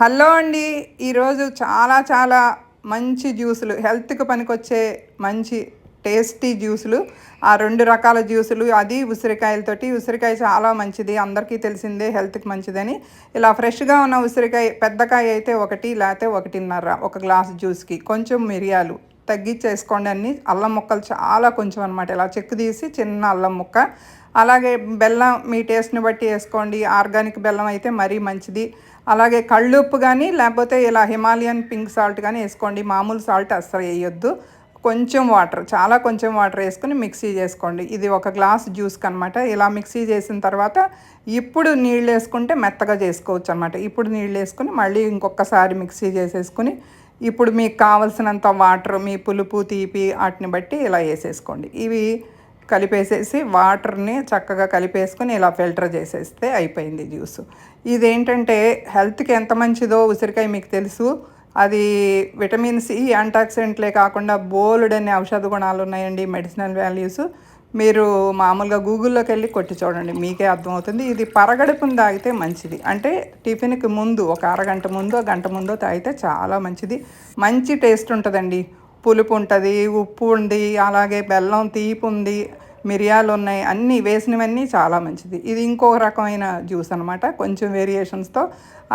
Hello అండి. ఈరోజు చాలా చాలా మంచి జ్యూసులు హెల్త్కి పనికొచ్చే మంచి టేస్టీ జ్యూసులు. ఆ రెండు రకాల జ్యూసులు అది ఉసిరికాయలతోటి ఉసిరికాయ చాలా మంచిది అందరికీ తెలిసిందే హెల్త్కి మంచిదని. ఇలా ఫ్రెష్గా ఉన్న ఉసిరికాయ పెద్దకాయ అయితే ఒకటి లేకపోతే ఒకటిన్నర ఒక గ్లాస్ జ్యూస్కి కొంచెం మిరియాలు. తగ్గించేసుకోండి అన్ని. అల్లం ముక్కలు చాలా కొంచెం అనమాట ఇలా చెక్కు తీసి చిన్న అల్లం ముక్క. అలాగే బెల్లం మీ టేస్ట్ని బట్టి వేసుకోండి. ఆర్గానిక్ బెల్లం అయితే మరీ మంచిది. అలాగే కళ్ళుప్పు కానీ లేకపోతే ఇలా హిమాలయన్ పింక్ సాల్ట్ కానీ వేసుకోండి. మామూలు సాల్ట్ అస్సలు వేయొద్దు. కొంచెం వాటర్ చాలా కొంచెం వాటర్ వేసుకుని మిక్సీ చేసుకోండి. ఇది ఒక గ్లాస్ జ్యూస్కి అనమాట ఇలా మిక్సీ చేసిన తర్వాత ఇప్పుడు నీళ్ళు వేసుకుంటే మెత్తగా చేసుకోవచ్చు అనమాట ఇప్పుడు నీళ్ళు వేసుకుని మళ్ళీ ఇంకొకసారి మిక్సీ చేసేసుకుని ఇప్పుడు మీకు కావలసినంత వాటర్ మీ పులుపు తీపి వాటిని బట్టి ఇలా వేసేసుకోండి. ఇవి కలిపేసేసి వాటర్ని చక్కగా కలిపేసుకొని ఇలా ఫిల్టర్ చేసేస్తే అయిపోయింది జ్యూస్. ఇదేంటంటే హెల్త్కి ఎంత మంచిదో ఉసిరికాయ మీకు తెలుసు. అది విటమిన్ సి యాంటాక్సిడెంట్లే కాకుండా బోల్డ్ అనే ఔషధ గుణాలు ఉన్నాయండి మెడిసినల్ వాల్యూస్. మీరు మామూలుగా గూగుల్లోకి వెళ్ళి కొట్టి చూడండి మీకే అర్థమవుతుంది. ఇది పరగడుపును తాగితే మంచిది. అంటే టిఫిన్కి ముందు ఒక అరగంట ముందు గంట ముందు తాగితే చాలా మంచిది. మంచి టేస్ట్ ఉంటుందండి. పులుపు ఉంటుంది ఉప్పు ఉంది అలాగే బెల్లం తీపి ఉంది. మిరియాలు ఉన్నాయి అన్నీ వేసినవన్నీ చాలా మంచిది. ఇది ఇంకో రకమైన జ్యూస్ అనమాట కొంచెం వేరియేషన్స్తో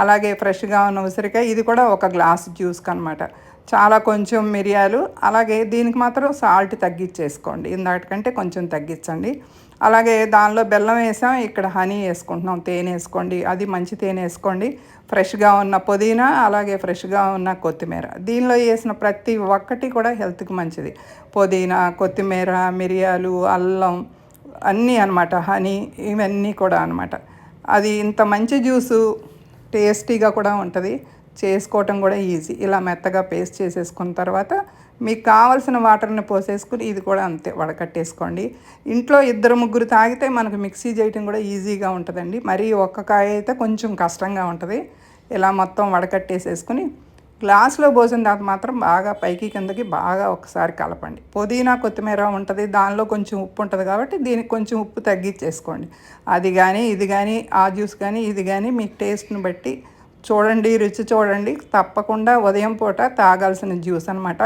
అలాగే ఫ్రెష్గా ఉన్న ఉసిరికాయ. ఇది కూడా ఒక గ్లాస్ జ్యూస్కి అనమాట చాలా కొంచెం మిరియాలు. అలాగే దీనికి మాత్రం సాల్ట్ తగ్గించేసుకోండి. ఇందాటికంటే కొంచెం తగ్గించండి. అలాగే దానిలో బెల్లం వేసాం ఇక్కడ హనీ వేసుకుంటున్నాం తేనె వేసుకోండి అది మంచి తేనె వేసుకోండి. ఫ్రెష్గా ఉన్న పుదీనా అలాగే ఫ్రెష్గా ఉన్న కొత్తిమీర. దీనిలో వేసిన ప్రతి ఒక్కటి కూడా హెల్త్కి మంచిది. పుదీనా కొత్తిమీర మిరియాలు అల్లం అన్నీ అనమాట హనీ ఇవన్నీ కూడా అనమాట అది ఇంత మంచి జ్యూసు టేస్టీగా కూడా ఉంటుంది. చేసుకోవటం కూడా ఈజీ. ఇలా మెత్తగా పేస్ట్ చేసేసుకున్న తర్వాత మీకు కావాల్సిన వాటర్ని పోసేసుకుని ఇది కూడా అంతే వడకట్టేసుకోండి. ఇంట్లో ఇద్దరు ముగ్గురు తాగితే మనకు మిక్సీ చేయటం కూడా ఈజీగా ఉంటుందండి. మరీ ఒక్క కాయ అయితే కొంచెం కష్టంగా ఉంటుంది. ఇలా మొత్తం వడకట్టేసేసుకుని గ్లాస్లో పోసిన తర్వాత మాత్రం బాగా పైకి కిందకి బాగా ఒకసారి కలపండి. పుదీనా కొత్తిమీర ఉంటుంది. దానిలో కొంచెం ఉప్పు ఉంటుంది కాబట్టి దీనికి కొంచెం ఉప్పు తగ్గించేసుకోండి. అది కానీ ఇది కానీ ఆ జ్యూస్ కానీ ఇది కానీ మీ టేస్ట్ని బట్టి చూడండి రుచి చూడండి. తప్పకుండా ఉదయం పూట తాగాల్సిన జ్యూస్ అనమాట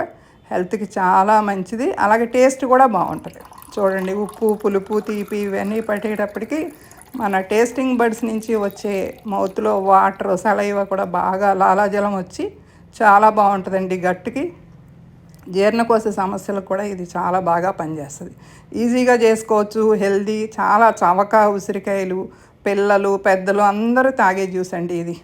హెల్త్కి చాలా మంచిది. అలాగే టేస్ట్ కూడా బాగుంటుంది. చూడండి ఉప్పు పులుపు తీపి ఇవన్నీ పట్టేటప్పటికి మన టేస్టింగ్ బడ్స్ నుంచి వచ్చే మౌత్లో వాటర్ సలైవ కూడా బాగా లాలాజలం వచ్చి చాలా బాగుంటుందండి గట్టుకి. జీర్ణకోశ సమస్యలకు కూడా ఇది చాలా బాగా పనిచేస్తుంది. ఈజీగా చేసుకోవచ్చు హెల్దీ చాలా చవక ఉసిరికాయలు పిల్లలు పెద్దలు అందరూ తాగే జ్యూస్ అండి ఇది.